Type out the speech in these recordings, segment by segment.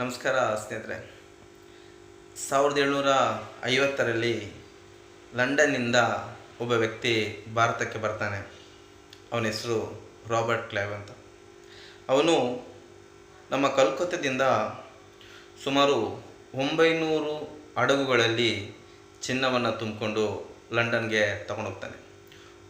ನಮಸ್ಕಾರ ಸ್ನೇಹಿತರೆ. ಸಾವಿರದ ಏಳ್ನೂರ ಐವತ್ತರಲ್ಲಿ ಲಂಡನ್ನಿಂದ ಒಬ್ಬ ವ್ಯಕ್ತಿ ಭಾರತಕ್ಕೆ ಬರ್ತಾನೆ. ಅವನ ಹೆಸರು ರಾಬರ್ಟ್ ಕ್ಲೈವ್ ಅಂತ. ಅವನು ನಮ್ಮ ಕಲ್ಕತ್ತಾದಿಂದ ಸುಮಾರು ಒಂಬೈನೂರು ಹಡಗುಗಳಲ್ಲಿ ಚಿನ್ನವನ್ನು ತುಂಬಿಕೊಂಡು ಲಂಡನ್ಗೆ ತಗೊಂಡೋಗ್ತಾನೆ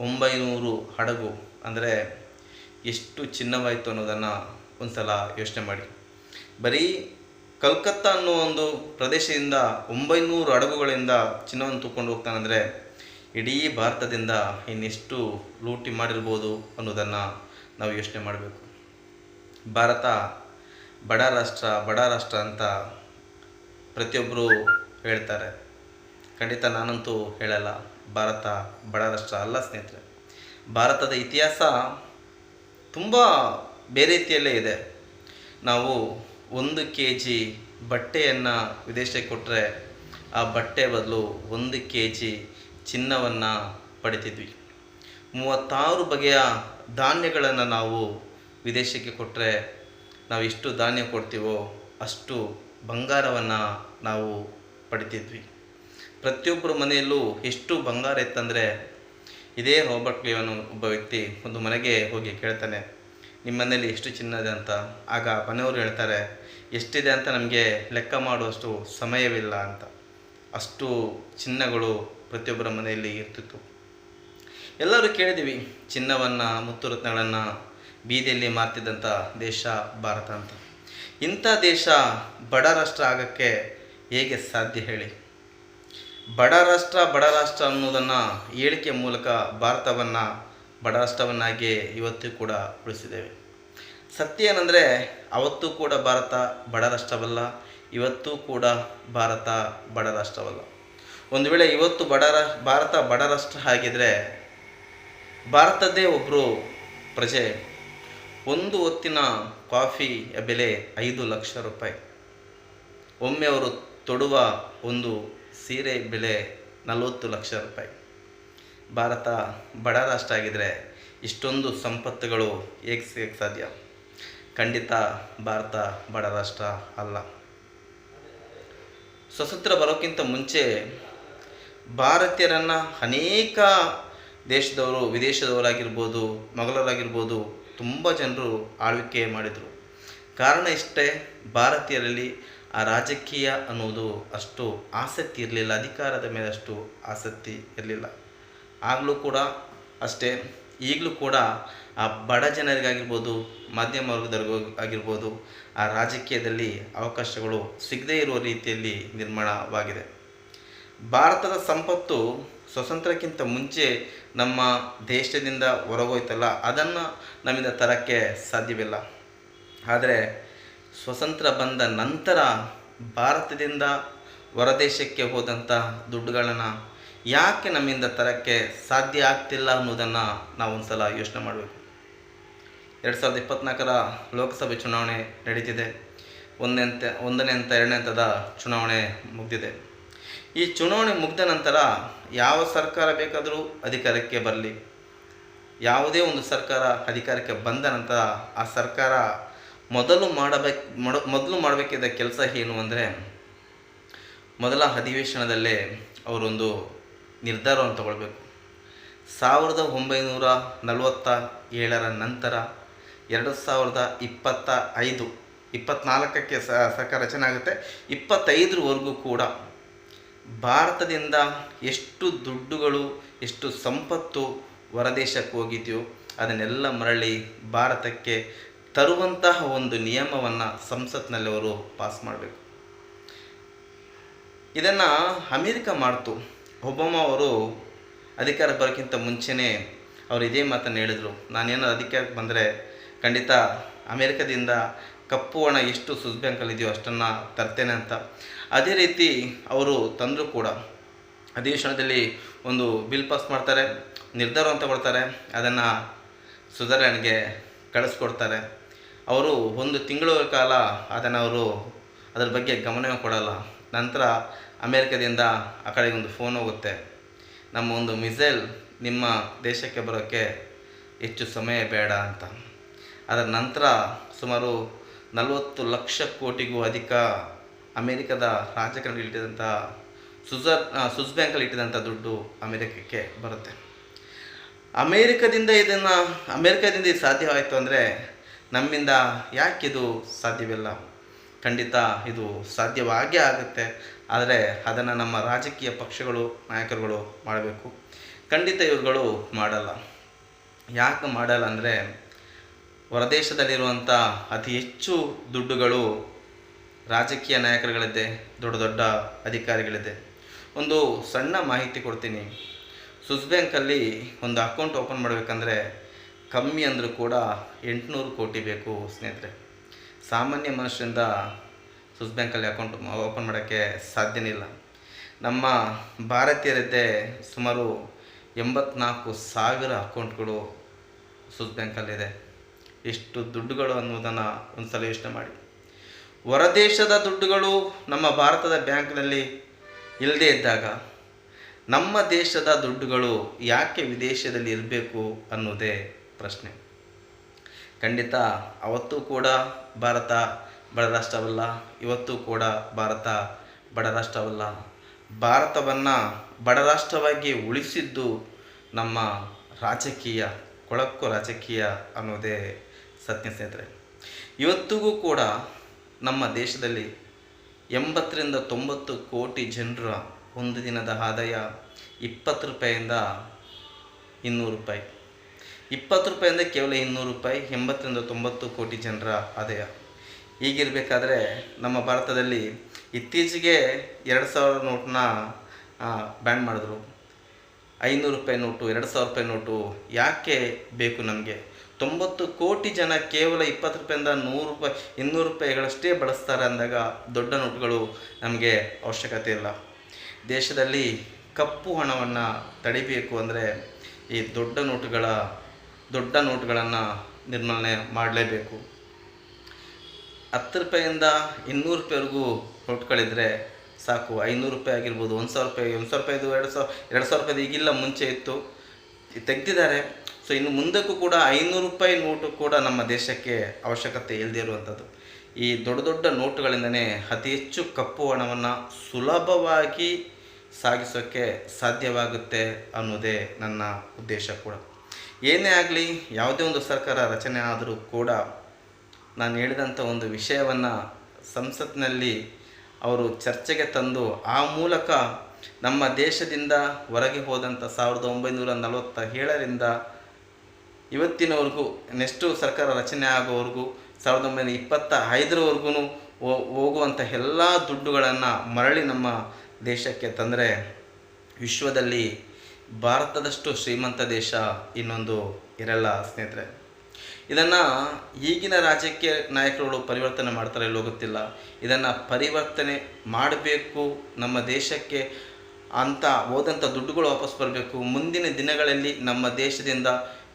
ಒಂಬೈನೂರು ಹಡಗು ಅಂದರೆ ಎಷ್ಟು ಚಿನ್ನವಾಯಿತು ಅನ್ನೋದನ್ನು ಒಂದು ಸಲ ಯೋಚನೆ ಮಾಡಿ. ಬರೀ ಕಲ್ಕತ್ತಾ ಅನ್ನೋ ಒಂದು ಪ್ರದೇಶದಿಂದ ಒಂಬೈನೂರು ಹಡಗುಗಳಿಂದ ಚಿನ್ನವನ್ನು ತಗೊಂಡು ಹೋಗ್ತಾನಂದರೆ ಇಡೀ ಭಾರತದಿಂದ ಇನ್ನೆಷ್ಟು ಲೂಟಿ ಮಾಡಿರ್ಬೋದು ಅನ್ನೋದನ್ನು ನಾವು ಯೋಚನೆ ಮಾಡಬೇಕು. ಭಾರತ ಬಡ ರಾಷ್ಟ್ರ ಬಡ ರಾಷ್ಟ್ರ ಅಂತ ಪ್ರತಿಯೊಬ್ಬರು ಹೇಳ್ತಾರೆ. ಖಂಡಿತ ನಾನಂತೂ ಹೇಳಲ್ಲ. ಭಾರತ ಬಡ ರಾಷ್ಟ್ರ ಅಲ್ಲ ಸ್ನೇಹಿತರೆ. ಭಾರತದ ಇತಿಹಾಸ ತುಂಬ ಬೇರೆ ರೀತಿಯಲ್ಲೇ ಇದೆ. ನಾವು ಒಂದು ಕೆ ಜಿ ಬಟ್ಟೆಯನ್ನು ವಿದೇಶಕ್ಕೆ ಕೊಟ್ಟರೆ ಆ ಬಟ್ಟೆ ಬದಲು ಒಂದು ಕೆ ಜಿ ಚಿನ್ನವನ್ನು ಪಡಿತಿದ್ವಿ. ಮೂವತ್ತಾರು ಬಗೆಯ ಧಾನ್ಯಗಳನ್ನು ನಾವು ವಿದೇಶಕ್ಕೆ ಕೊಟ್ಟರೆ ನಾವು ಎಷ್ಟು ಧಾನ್ಯ ಕೊಡ್ತೀವೋ ಅಷ್ಟು ಬಂಗಾರವನ್ನು ನಾವು ಪಡಿತಿದ್ವಿ. ಪ್ರತಿಯೊಬ್ಬರ ಮನೆಯಲ್ಲೂ ಎಷ್ಟು ಬಂಗಾರ ಇತ್ತಂದರೆ ಇದೇ ರಾಬರ್ಟ್ ಕ್ಲೇವನು ಒಬ್ಬ ವ್ಯಕ್ತಿ ಒಂದು ಮನೆಗೆ ಹೋಗಿ ಕೇಳ್ತಾನೆ ನಿಮ್ಮ ಮನೇಲಿ ಎಷ್ಟು ಚಿನ್ನ ಇದೆ ಅಂತ. ಆಗ ಮನೆಯವರು ಹೇಳ್ತಾರೆ, ಎಷ್ಟಿದೆ ಅಂತ ನಮಗೆ ಲೆಕ್ಕ ಮಾಡುವಷ್ಟು ಸಮಯವಿಲ್ಲ ಅಂತ. ಅಷ್ಟು ಚಿನ್ನಗಳು ಪ್ರತಿಯೊಬ್ಬರ ಮನೆಯಲ್ಲಿ ಇರ್ತಿತ್ತು. ಎಲ್ಲರೂ ಕೇಳಿದ್ದೀವಿ ಚಿನ್ನವನ್ನು, ಮುತ್ತುರತ್ನಗಳನ್ನು ಬೀದಿಯಲ್ಲಿ ಮಾರ್ತಿದ್ದಂಥ ದೇಶ ಭಾರತ ಅಂತ. ಇಂಥ ದೇಶ ಬಡ ರಾಷ್ಟ್ರ ಆಗೋಕ್ಕೆ ಹೇಗೆ ಸಾಧ್ಯ ಹೇಳಿ? ಬಡ ರಾಷ್ಟ್ರ ಬಡ ರಾಷ್ಟ್ರ ಅನ್ನೋದನ್ನು ಹೇಳಿಕೆ ಮೂಲಕ ಭಾರತವನ್ನು ಬಡ ರಾಷ್ಟ್ರವನ್ನಾಗಿ ಇವತ್ತು ಕೂಡ ಉಳಿಸಿದ್ದೇವೆ. ಸತ್ಯ ಏನಂದರೆ, ಅವತ್ತು ಕೂಡ ಭಾರತ ಬಡ ರಾಷ್ಟ್ರವಲ್ಲ, ಇವತ್ತು ಕೂಡ ಭಾರತ ಬಡ ರಾಷ್ಟ್ರವಲ್ಲ. ಒಂದು ವೇಳೆ ಇವತ್ತು ಬಡ ಭಾರತ ಬಡ ರಾಷ್ಟ್ರ ಆಗಿದ್ರೆ, ಭಾರತದ್ದೇ ಒಬ್ಬರು ಪ್ರಜೆ. ಒಂದು ಹೊತ್ತಿನ ಕಾಫಿಯ ಬೆಲೆ ಐದು ಲಕ್ಷ ರೂಪಾಯಿ. ಒಮ್ಮೆ ಅವರು ತೊಡುವ ಒಂದು ಸೀರೆ ಬೆಲೆ ನಲವತ್ತು ಲಕ್ಷ ರೂಪಾಯಿ. ಭಾರತ ಬಡ ರಾಷ್ಟ್ರ ಆಗಿದ್ರೆ, ಇಷ್ಟೊಂದು ಸಂಪತ್ತುಗಳು ಹೇಗೆ ಸಾಧ್ಯ. ಖಂಡಿತ ಭಾರತ, ಬಡ ರಾಷ್ಟ್ರ ಅಲ್ಲ. ಸ್ವತಂತ್ರ ಬರೋಕ್ಕಿಂತ ಮುಂಚೆ ಭಾರತೀಯರನ್ನು ಅನೇಕ ದೇಶದವರು, ವಿದೇಶದವರಾಗಿರ್ಬೋದು, ಮೊಘಲರಾಗಿರ್ಬೋದು ತುಂಬ ಜನರು ಆಳ್ವಿಕೆ ಮಾಡಿದರು. ಕಾರಣ ಇಷ್ಟೇ, ಭಾರತೀಯರಲ್ಲಿ ಆ ರಾಜಕೀಯ ಅನ್ನೋದು ಅಷ್ಟು ಆಸಕ್ತಿ ಇರಲಿಲ್ಲ, ಅಧಿಕಾರದ ಮೇಲೆ ಅಷ್ಟು ಆಸಕ್ತಿ ಇರಲಿಲ್ಲ. ಆಗಲೂ ಕೂಡ ಅಷ್ಟೇ, ಈಗಲೂ ಕೂಡ ಆ ಬಡ ಜನರಿಗಾಗಿರ್ಬೋದು, ಮಧ್ಯಮ ವರ್ಗದವ್ರಿಗೂ ಆಗಿರ್ಬೋದು ಆ ರಾಜಕೀಯದಲ್ಲಿ ಅವಕಾಶಗಳು ಸಿಗದೇ ಇರುವ ರೀತಿಯಲ್ಲಿ ನಿರ್ಮಾಣವಾಗಿದೆ. ಭಾರತದ ಸಂಪತ್ತು ಸ್ವತಂತ್ರಕ್ಕಿಂತ ಮುಂಚೆ ನಮ್ಮ ದೇಶದಿಂದ ಹೊರಗೋಯ್ತಲ್ಲ, ಅದನ್ನು ನಮ್ಮಿಂದ ತರಕ್ಕೆ ಸಾಧ್ಯವಿಲ್ಲ. ಆದರೆ ಸ್ವತಂತ್ರ ಬಂದ ನಂತರ ಭಾರತದಿಂದ ಹೊರದೇಶಕ್ಕೆ ಹೋದಂಥ ದುಡ್ಡುಗಳನ್ನು ಯಾಕೆ ನಮ್ಮಿಂದ ತರಕ್ಕೆ ಸಾಧ್ಯ ಆಗ್ತಿಲ್ಲ ಅನ್ನೋದನ್ನು ನಾವು ಒಂದು ಸಲ ಯೋಚನೆ ಮಾಡಬೇಕು. ಎರಡು ಸಾವಿರದ ಇಪ್ಪತ್ತ್ನಾಲ್ಕರ ಲೋಕಸಭೆ ಚುನಾವಣೆ ನಡೀತಿದೆ. ಒಂದನೇ ಹಂತ ಒಂದನೇ ಹಂತ ಎರಡನೇ ಹಂತದ ಚುನಾವಣೆ ಮುಗಿದಿದೆ. ಈ ಚುನಾವಣೆ ಮುಗಿದ ನಂತರ ಯಾವ ಸರ್ಕಾರ ಬೇಕಾದರೂ ಅಧಿಕಾರಕ್ಕೆ ಬರಲಿ. ಯಾವುದೇ ಒಂದು ಸರ್ಕಾರ ಅಧಿಕಾರಕ್ಕೆ ಬಂದ ನಂತರ ಆ ಸರ್ಕಾರ ಮೊದಲು ಮಾಡಬೇಕು ಮೊದಲು ಮಾಡಬೇಕಿದ್ದ ಕೆಲಸ ಏನು ಅಂದರೆ ಮೊದಲ ಅಧಿವೇಶನದಲ್ಲೇ ಅವರೊಂದು ನಿರ್ಧಾರವನ್ನು ತಗೊಳ್ಬೇಕು. ಸಾವಿರದ ಒಂಬೈನೂರ ನಲವತ್ತ ಏಳರ ನಂತರ ಎರಡು ಸಾವಿರದ ಇಪ್ಪತ್ತ ಐದು ಇಪ್ಪತ್ನಾಲ್ಕಕ್ಕೆ ಸ, ಸರ್ಕಾರ ರಚನೆ ಆಗುತ್ತೆ. ಇಪ್ಪತ್ತೈದರವರೆಗೂ ಕೂಡ ಭಾರತದಿಂದ ಎಷ್ಟು ದುಡ್ಡುಗಳು, ಎಷ್ಟು ಸಂಪತ್ತು ಹೊರದೇಶಕ್ಕೆ ಹೋಗಿದೆಯೋ ಅದನ್ನೆಲ್ಲ ಮರಳಿ ಭಾರತಕ್ಕೆ ತರುವಂತಹ ಒಂದು ನಿಯಮವನ್ನು ಸಂಸತ್ನಲ್ಲಿ ಅವರು ಪಾಸ್ ಮಾಡಬೇಕು. ಇದನ್ನು ಅಮೇರಿಕ ಮಾಡ್ತು. ಒಬಾಮಾ ಅವರು ಅಧಿಕಾರ ಬರೋಕ್ಕಿಂತ ಮುಂಚೆನೇ ಅವರು ಇದೇ ಮಾತನ್ನು ಹೇಳಿದರು. ನಾನೇನೋ ಅಧಿಕಾರಕ್ಕೆ ಬಂದರೆ ಖಂಡಿತ ಅಮೇರಿಕದಿಂದ ಕಪ್ಪು ಹಣ ಎಷ್ಟು ಸ್ವಿಸ್ ಬ್ಯಾಂಕಲ್ಲಿದೆಯೋ ಅಷ್ಟನ್ನು ತರ್ತೇನೆ ಅಂತ. ಅದೇ ರೀತಿ ಅವರು ತಂದರೂ ಕೂಡ. ಅಧಿವೇಶನದಲ್ಲಿ ಒಂದು ಬಿಲ್ ಪಾಸ್ ಮಾಡ್ತಾರೆ ನಿರ್ಧಾರವನ್ನು ತಗೊಳ್ತಾರೆ ಅದನ್ನು ಸುಧಾರಣೆಗೆ ಕಳಿಸ್ಕೊಡ್ತಾರೆ. ಅವರು ಒಂದು ತಿಂಗಳ ಕಾಲ ಅದನ್ನು ಅವರು ಅದರ ಬಗ್ಗೆ ಗಮನವೇ ಕೊಡಲ್ಲ. ನಂತರ ಅಮೇರಿಕದಿಂದ ಆ ಕಡೆಗೆ ಒಂದು ಫೋನ್ ಹೋಗುತ್ತೆ. ನಮ್ಮ ಒಂದು ಮಿಸೈಲ್ ನಿಮ್ಮ ದೇಶಕ್ಕೆ ಬರೋಕ್ಕೆ ಹೆಚ್ಚು ಸಮಯ ಬೇಡ ಅಂತ. ಅದರ ನಂತರ ಸುಮಾರು ನಲವತ್ತು ಲಕ್ಷ ಕೋಟಿಗೂ ಅಧಿಕ ಅಮೇರಿಕದ ರಾಜಕಾರಣಿ ಇಟ್ಟಿದಂಥ ಸುಜರ್ ಸ್ವಿಸ್ ಬ್ಯಾಂಕಲ್ಲಿ ಇಟ್ಟಿದಂಥ ದುಡ್ಡು ಅಮೇರಿಕಕ್ಕೆ ಬರುತ್ತೆ. ಅಮೇರಿಕದಿಂದ ಇದನ್ನು, ಅಮೇರಿಕದಿಂದ ಇದು ಸಾಧ್ಯವಾಯಿತು ಅಂದರೆ ನಮ್ಮಿಂದ ಯಾಕಿದು ಸಾಧ್ಯವಿಲ್ಲ? ಖಂಡಿತ ಇದು ಸಾಧ್ಯವಾಗೇ ಆಗುತ್ತೆ. ಆದರೆ ಅದನ್ನು ನಮ್ಮ ರಾಜಕೀಯ ಪಕ್ಷಗಳು, ನಾಯಕರುಗಳು ಮಾಡಬೇಕು. ಖಂಡಿತ ಇವರುಗಳು ಮಾಡಲ್ಲ. ಯಾಕೆ ಮಾಡಲ್ಲ ಅಂದರೆ ಹೊರದೇಶದಲ್ಲಿರುವಂಥ ಅತಿ ಹೆಚ್ಚು ದುಡ್ಡುಗಳು ರಾಜಕೀಯ ನಾಯಕರುಗಳಿದೆ ದೊಡ್ಡ ದೊಡ್ಡ ಅಧಿಕಾರಿಗಳಿದೆ ಒಂದು ಸಣ್ಣ ಮಾಹಿತಿ ಕೊಡ್ತೀನಿ. ಸ್ವಿಸ್ ಬ್ಯಾಂಕಲ್ಲಿ ಒಂದು ಅಕೌಂಟ್ ಓಪನ್ ಮಾಡಬೇಕಂದ್ರೆ ಕಮ್ಮಿ ಅಂದರೂ ಕೂಡ ಎಂಟುನೂರು ಕೋಟಿ ಬೇಕು ಸ್ನೇಹಿತರೆ. ಸಾಮಾನ್ಯ ಮನುಷ್ಯರಿಂದ ಸ್ವಿಸ್ ಬ್ಯಾಂಕಲ್ಲಿ ಅಕೌಂಟ್ ಓಪನ್ ಮಾಡೋಕ್ಕೆ ಸಾಧ್ಯನೇ ಇಲ್ಲ. ನಮ್ಮ ಭಾರತೀಯರಿದ್ದೇ ಸುಮಾರು ಎಂಬತ್ನಾಲ್ಕು ಸಾವಿರ ಅಕೌಂಟ್ಗಳು ಸ್ವಿಸ್ ಬ್ಯಾಂಕಲ್ಲಿದೆ. ಎಷ್ಟು ದುಡ್ಡುಗಳು ಅನ್ನೋದನ್ನು ಒಂದು ಸಲ ಯೋಚನೆ ಮಾಡಿ. ಹೊರದೇಶದ ದುಡ್ಡುಗಳು ನಮ್ಮ ಭಾರತದ ಬ್ಯಾಂಕ್ನಲ್ಲಿ ಇಲ್ಲದೇ ಇದ್ದಾಗ ನಮ್ಮ ದೇಶದ ದುಡ್ಡುಗಳು ಯಾಕೆ ವಿದೇಶದಲ್ಲಿ ಇರಬೇಕು ಅನ್ನೋದೇ ಪ್ರಶ್ನೆ. ಖಂಡಿತ ಅವತ್ತು ಕೂಡ ಭಾರತ ಬಡ ರಾಷ್ಟ್ರವಲ್ಲ, ಇವತ್ತು ಕೂಡ ಭಾರತ ಬಡ ರಾಷ್ಟ್ರವಲ್ಲ. ಭಾರತವನ್ನು ಬಡ ರಾಷ್ಟ್ರವಾಗಿ ಉಳಿಸಿದ್ದು ನಮ್ಮ ರಾಜಕೀಯ, ಕೊಳಕು ರಾಜಕೀಯ ಅನ್ನೋದೇ ಸತ್ಯ ಸ್ನೇಹಿತರೆ, ಇವತ್ತಿಗೂ ಕೂಡ ನಮ್ಮ ದೇಶದಲ್ಲಿ ಎಂಬತ್ತರಿಂದ ತೊಂಬತ್ತು ಕೋಟಿ ಜನರ ಒಂದು ದಿನದ ಆದಾಯ ಇಪ್ಪತ್ತು ರೂಪಾಯಿಂದ ಇನ್ನೂರು ರೂಪಾಯಿ. ಇಪ್ಪತ್ತು ರೂಪಾಯಿಂದ ಕೇವಲ ಇನ್ನೂರು ರೂಪಾಯಿ, ಎಂಬತ್ತರಿಂದ ತೊಂಬತ್ತು ಕೋಟಿ ಜನರ ಆದಾಯ. ಹೀಗಿರಬೇಕಾದ್ರೆ ನಮ್ಮ ಭಾರತದಲ್ಲಿ ಇತ್ತೀಚೆಗೆ ಎರಡು ಸಾವಿರ ನೋಟನ್ನ ಬ್ಯಾನ್ ಮಾಡಿದ್ರು. ಐನೂರು ರೂಪಾಯಿ ನೋಟು, ಎರಡು ಸಾವಿರ ರೂಪಾಯಿ ನೋಟು ಯಾಕೆ ಬೇಕು ನಮಗೆ? ತೊಂಬತ್ತು ಕೋಟಿ ಜನ ಕೇವಲ ಇಪ್ಪತ್ತು ರೂಪಾಯಿಂದ ನೂರು ರೂಪಾಯಿ, ಇನ್ನೂರು ರೂಪಾಯಿಗಳಷ್ಟೇ ಬಳಸ್ತಾರೆ ಅಂದಾಗ ದೊಡ್ಡ ನೋಟುಗಳು ನಮಗೆ ಅವಶ್ಯಕತೆ ಇಲ್ಲ. ದೇಶದಲ್ಲಿ ಕಪ್ಪು ಹಣವನ್ನು ತಡಿಬೇಕು ಅಂದರೆ ಈ ದೊಡ್ಡ ನೋಟುಗಳ, ದೊಡ್ಡ ನೋಟುಗಳನ್ನು ನಿರ್ಮೂಲನೆ ಮಾಡಲೇಬೇಕು. ಹತ್ತು ರೂಪಾಯಿಂದ ಇನ್ನೂರು ರೂಪಾಯಿವರೆಗೂ ನೋಟ್ಗಳಿದ್ರೆ ಸಾಕು. ಐನೂರು ರೂಪಾಯಿ ಆಗಿರ್ಬೋದು, ಒಂದು ಸಾವಿರ ರೂಪಾಯಿ, ಒಂದು ಸಾವಿರ ರೂಪಾಯಿದು ಎರಡು ಸಾವಿರ ಎರಡು ಸಾವಿರ ರೂಪಾಯಿದು ಈಗಿಲ್ಲ, ಮುಂಚೆ ಇತ್ತು. ತೆಗ್ದಿದ್ದಾರೆ. ಸೊ ಇನ್ನು ಮುಂದಕ್ಕೂ ಕೂಡ ಐನೂರು ರೂಪಾಯಿ ನೋಟು ಕೂಡ ನಮ್ಮ ದೇಶಕ್ಕೆ ಅವಶ್ಯಕತೆ ಇಲ್ಲದೇ ಇರುವಂಥದ್ದು. ಈ ದೊಡ್ಡ ದೊಡ್ಡ ನೋಟುಗಳಿಂದನೇ ಅತಿ ಹೆಚ್ಚು ಕಪ್ಪು ಹಣವನ್ನು ಸುಲಭವಾಗಿ ಸಾಗಿಸೋಕ್ಕೆ ಸಾಧ್ಯವಾಗುತ್ತೆ ಅನ್ನೋದೇ ನನ್ನ ಉದ್ದೇಶ ಕೂಡ. ಏನೇ ಆಗಲಿ, ಯಾವುದೇ ಒಂದು ಸರ್ಕಾರ ರಚನೆ ಆದರೂ ಕೂಡ ನಾನು ಹೇಳಿದಂಥ ಒಂದು ವಿಷಯವನ್ನು ಸಂಸತ್ನಲ್ಲಿ ಅವರು ಚರ್ಚೆಗೆ ತಂದು ಆ ಮೂಲಕ ನಮ್ಮ ದೇಶದಿಂದ ಹೊರಗೆ ಹೋದಂಥ ಸಾವಿರದ ಒಂಬೈನೂರ ನಲವತ್ತ ಏಳರಿಂದ ಇವತ್ತಿನವರೆಗೂ ನೆಕ್ಸ್ಟು ಸರ್ಕಾರ ರಚನೆ ಆಗೋವರೆಗೂ ಸಾವಿರದ ಒಂಬೈನೂರ ಇಪ್ಪತ್ತ ಐದರವರೆಗೂ ಹೋಗುವಂಥ ಎಲ್ಲ ದುಡ್ಡುಗಳನ್ನು ಮರಳಿ ನಮ್ಮ ದೇಶಕ್ಕೆ ತಂದರೆ ವಿಶ್ವದಲ್ಲಿ ಭಾರತದಷ್ಟು ಶ್ರೀಮಂತ ದೇಶ ಇನ್ನೊಂದು ಇರಲ್ಲ, ಸ್ನೇಹಿತರೆ. ಇದನ್ನು ಈಗಿನ ರಾಜಕೀಯ ನಾಯಕರುಗಳು ಪರಿವರ್ತನೆ ಮಾಡ್ತಾರೆ ಇಲ್ಲೋ ಗೊತ್ತಿಲ್ಲ. ಇದನ್ನು ಪರಿವರ್ತನೆ ಮಾಡಬೇಕು, ನಮ್ಮ ದೇಶಕ್ಕೆ ಅಂತ ಹೋದಂಥ ದುಡ್ಡುಗಳು ವಾಪಸ್ ಬರಬೇಕು. ಮುಂದಿನ ದಿನಗಳಲ್ಲಿ ನಮ್ಮ ದೇಶದಿಂದ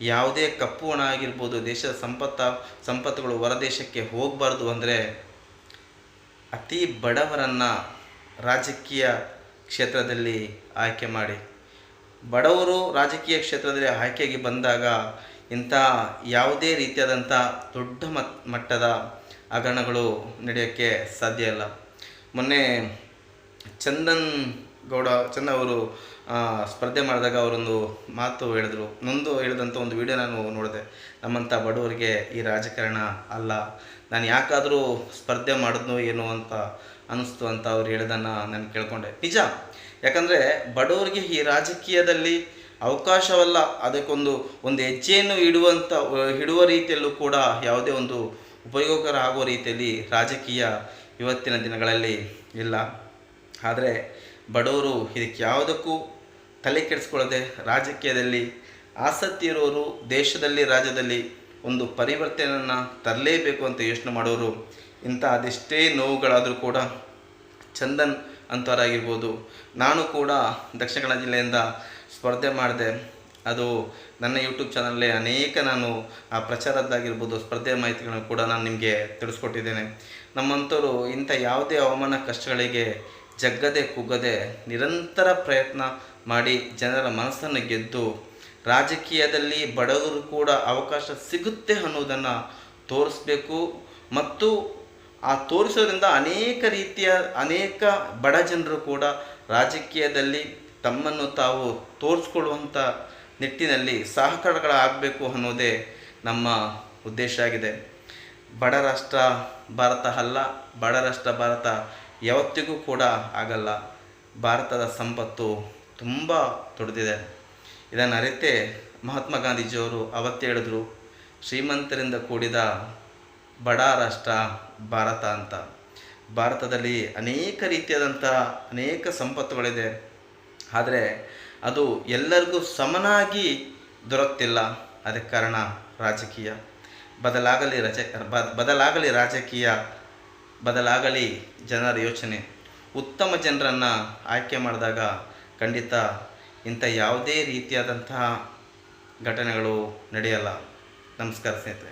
ಯಾವುದೇ ಕಪ್ಪು ಹಣ ಆಗಿರ್ಬೋದು, ದೇಶದ ಸಂಪತ್ತ, ಸಂಪತ್ತುಗಳು ಹೊರದೇಶಕ್ಕೆ ಹೋಗಬಾರ್ದು ಅಂದರೆ ಅತಿ ಬಡವರನ್ನು ರಾಜಕೀಯ ಕ್ಷೇತ್ರದಲ್ಲಿ ಆಯ್ಕೆ ಮಾಡಿ. ಬಡವರು ರಾಜಕೀಯ ಕ್ಷೇತ್ರದಲ್ಲಿ ಆಯ್ಕೆಗೆ ಬಂದಾಗ ಇಂಥ ಯಾವುದೇ ರೀತಿಯಾದಂಥ ದೊಡ್ಡ ಮಟ್ ಮಟ್ಟದ ಹಗರಣಗಳು ನಡೆಯೋಕ್ಕೆ ಸಾಧ್ಯ ಇಲ್ಲ. ಮೊನ್ನೆ ಚಂದನ್ ಗೌಡ ಚಂದ ಅವರು ಸ್ಪರ್ಧೆ ಮಾಡಿದಾಗ ಅವರೊಂದು ಮಾತು ಹೇಳಿದ್ರು. ನೊಂದು ಹೇಳಿದಂಥ ಒಂದು ವಿಡಿಯೋ ನಾನು ನೋಡಿದೆ. ನಮ್ಮಂಥ ಬಡವರಿಗೆ ಈ ರಾಜಕಾರಣ ಅಲ್ಲ. ನಾನು ಯಾಕಾದರೂ ಸ್ಪರ್ಧೆ ಮಾಡಿದ್ನೋ ಏನೋ ಅಂತ ಅನ್ನಿಸ್ತು ಅಂತ ಅವ್ರು ಹೇಳಿದನ್ನು ನಾನು ಕೇಳಿಕೊಂಡೆ. ನಿಜ. ಯಾಕಂದರೆ ಬಡವರಿಗೆ ಈ ರಾಜಕೀಯದಲ್ಲಿ ಅವಕಾಶವಲ್ಲ. ಅದಕ್ಕೊಂದು ಒಂದು ಹೆಜ್ಜೆಯನ್ನು ಇಡುವಂಥ ಇಡುವ ರೀತಿಯಲ್ಲೂ ಕೂಡ ಯಾವುದೇ ಒಂದು ಉಪಯೋಗಕರ ಆಗುವ ರೀತಿಯಲ್ಲಿ ರಾಜಕೀಯ ಇವತ್ತಿನ ದಿನಗಳಲ್ಲಿ ಇಲ್ಲ. ಆದರೆ ಬಡವರು ಇದಕ್ಕೆ ಯಾವುದಕ್ಕೂ ತಲೆ ಕೆಡಿಸ್ಕೊಳ್ಳದೆ ರಾಜಕೀಯದಲ್ಲಿ ಆಸಕ್ತಿ ಇರೋರು ದೇಶದಲ್ಲಿ, ರಾಜ್ಯದಲ್ಲಿ ಒಂದು ಪರಿವರ್ತನೆಯನ್ನು ತರಲೇಬೇಕು ಅಂತ ಯೋಚನೆ ಮಾಡೋರು, ಇಂಥ ಅದೆಷ್ಟೇ ನೋವುಗಳಾದರೂ ಕೂಡ ಚಂದನ್ ಅಂತವರಾಗಿರ್ಬೋದು. ನಾನು ಕೂಡ ದಕ್ಷಿಣ ಕನ್ನಡ ಜಿಲ್ಲೆಯಿಂದ ಸ್ಪರ್ಧೆ ಮಾಡಿದೆ. ಅದು ನನ್ನ ಯೂಟ್ಯೂಬ್ ಚಾನಲ್ಲೇ ಅನೇಕ ನಾನು, ಆ, ಪ್ರಚಾರದ್ದಾಗಿರ್ಬೋದು ಸ್ಪರ್ಧೆ ಮಾಹಿತಿಗಳನ್ನು ಕೂಡ ನಾನು ನಿಮಗೆ ತಿಳಿಸ್ಕೊಟ್ಟಿದ್ದೇನೆ. ನಮ್ಮಂಥವರು ಇಂಥ ಯಾವುದೇ ಹವಾಮಾನ ಕಷ್ಟಗಳಿಗೆ ಜಗ್ಗದೆ ಕುಗ್ಗದೆ ನಿರಂತರ ಪ್ರಯತ್ನ ಮಾಡಿ ಜನರ ಮನಸ್ಸನ್ನು ಗೆದ್ದು ರಾಜಕೀಯದಲ್ಲಿ ಬಡವರು ಕೂಡ ಅವಕಾಶ ಸಿಗುತ್ತೆ ಅನ್ನೋದನ್ನು ತೋರಿಸ್ಬೇಕು. ಮತ್ತು ಆ ತೋರಿಸೋದ್ರಿಂದ ಅನೇಕ ರೀತಿಯ, ಅನೇಕ ಬಡ ಜನರು ಕೂಡ ರಾಜಕೀಯದಲ್ಲಿ ತಮ್ಮನ್ನು ತಾವು ತೋರಿಸ್ಕೊಳ್ಳುವಂಥ ನಿಟ್ಟಿನಲ್ಲಿ ಸಹಕಾರಗಳಾಗಬೇಕು ಅನ್ನೋದೇ ನಮ್ಮ ಉದ್ದೇಶ ಆಗಿದೆ. ಬಡ ರಾಷ್ಟ್ರ ಭಾರತ ಅಲ್ಲ, ಬಡ ರಾಷ್ಟ್ರ ಭಾರತ ಯಾವತ್ತಿಗೂ ಕೂಡ ಆಗಲ್ಲ. ಭಾರತದ ಸಂಪತ್ತು ತುಂಬ ದೊಡ್ಡದಿದೆ. ಇದನ್ನು ಅರಿತೇ ಮಹಾತ್ಮ ಗಾಂಧೀಜಿಯವರು ಅವತ್ತು ಹೇಳಿದ್ರು, ಶ್ರೀಮಂತರಿಂದ ಕೂಡಿದ ಬಡ ರಾಷ್ಟ್ರ ಭಾರತ ಅಂತ. ಭಾರತದಲ್ಲಿ ಅನೇಕ ರೀತಿಯಾದಂಥ ಅನೇಕ ಸಂಪತ್ತುಗಳಿದೆ. ಆದರೆ ಅದು ಎಲ್ಲರಿಗೂ ಸಮನಾಗಿ ದೊರಕ್ತಿಲ್ಲ. ಅದಕ್ಕೆ ಕಾರಣ ರಾಜಕೀಯ. ಬದಲಾಗಲಿ ರಜ ಬದಲಾಗಲಿ ರಾಜಕೀಯ. ಬದಲಾಗಲಿ ಜನರ ಯೋಚನೆ. ಉತ್ತಮ ಜನರನ್ನು ಆಯ್ಕೆ ಮಾಡಿದಾಗ ಖಂಡಿತ ಇಂಥ ಯಾವುದೇ ರೀತಿಯಾದಂತಹ ಘಟನೆಗಳು ನಡೆಯಲ್ಲ. ನಮಸ್ಕಾರ ಸ್ನೇಹಿತರೆ.